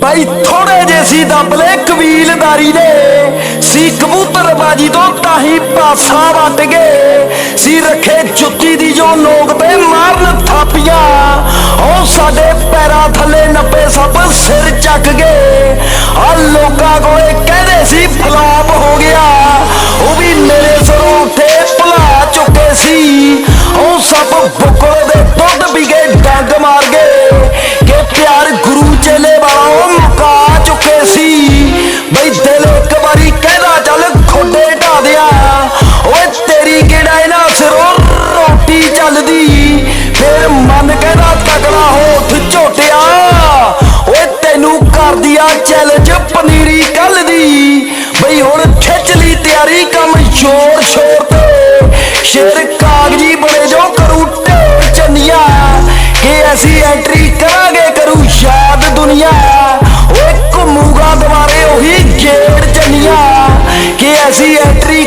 ਭਾਈ ਥੋੜੇ ਜੇ ਸੀ ਦਬਲੇ ਕਬੀਲਦਾਰੀ ਦੇ, ਸੀ ਕਬੂਤਰਬਾਜੀ ਤੋਂ ਤਾਹੀ ਪਾਸਾ ਵੱਟ ਗਏ। ਸੀ ਰੱਖੇ ਜੁੱਤੀ ਦੀ ਜੋ ਨੋਕ ਤੇ ਮਾਰਨ ਥਾਪੀਆਂ। ਉਹ ਸਾਡੇ ਪੈਰਾਂ ਥੱਲੇ ਨੱਪੇ ਸਭ ਸਿਰ ਚੱਕ ਗਏ। ਆ ਲੋਕਾਂ ਕੋਲੇ ਕਹਿੰਦੇ ਸੀ ਫਲਾਪ ਹੋ ਗਿਆ। ਉਹ ਵੀ ਮੇਰੇ ਸਿਰੋਂ ਤੇ ਭੁਲਾ ਚੁੱਕੇ ਸੀ। ਉਹ ਸਭ ਬੁੱਕਲ ਮਨ ਕਹਿੰਦਾ ਤਗੜਾ ਹੋਠ ਝੋਟਿਆ। ਓਏ ਤੈਨੂੰ ਕਰਦੀ ਆ ਚੈਲੰਜ ਪਨੀਰੀ ਕੱਲ ਦੀ। ਬਈ ਹੁਣ ਖਿੱਚ ਲਈ ਤਿਆਰੀ ਕੰਮ ਸ਼ੋਰ ਸ਼ੋਰ ਤੇ। ਸ਼ੇਰ ਕਾਗਜੀ ਬੜੇ ਜੋ ਕਰੂ ਢੇਰ ਚੰਨੀਆਂ। ਕਿ ਅਸੀਂ ਐਂਟਰੀ ਕਰਾਂਗੇ ਕਰੂ ਸ਼ਾਦ ਦੁਨੀਆ। ਓਏ ਘੁੰਮੂਗਾ ਦੁਬਾਰੇ ਉਹੀ ਗੇੜ ਚੰਨੀਆਂ। ਕਿ ਅਸੀਂ ਐਂਟਰੀ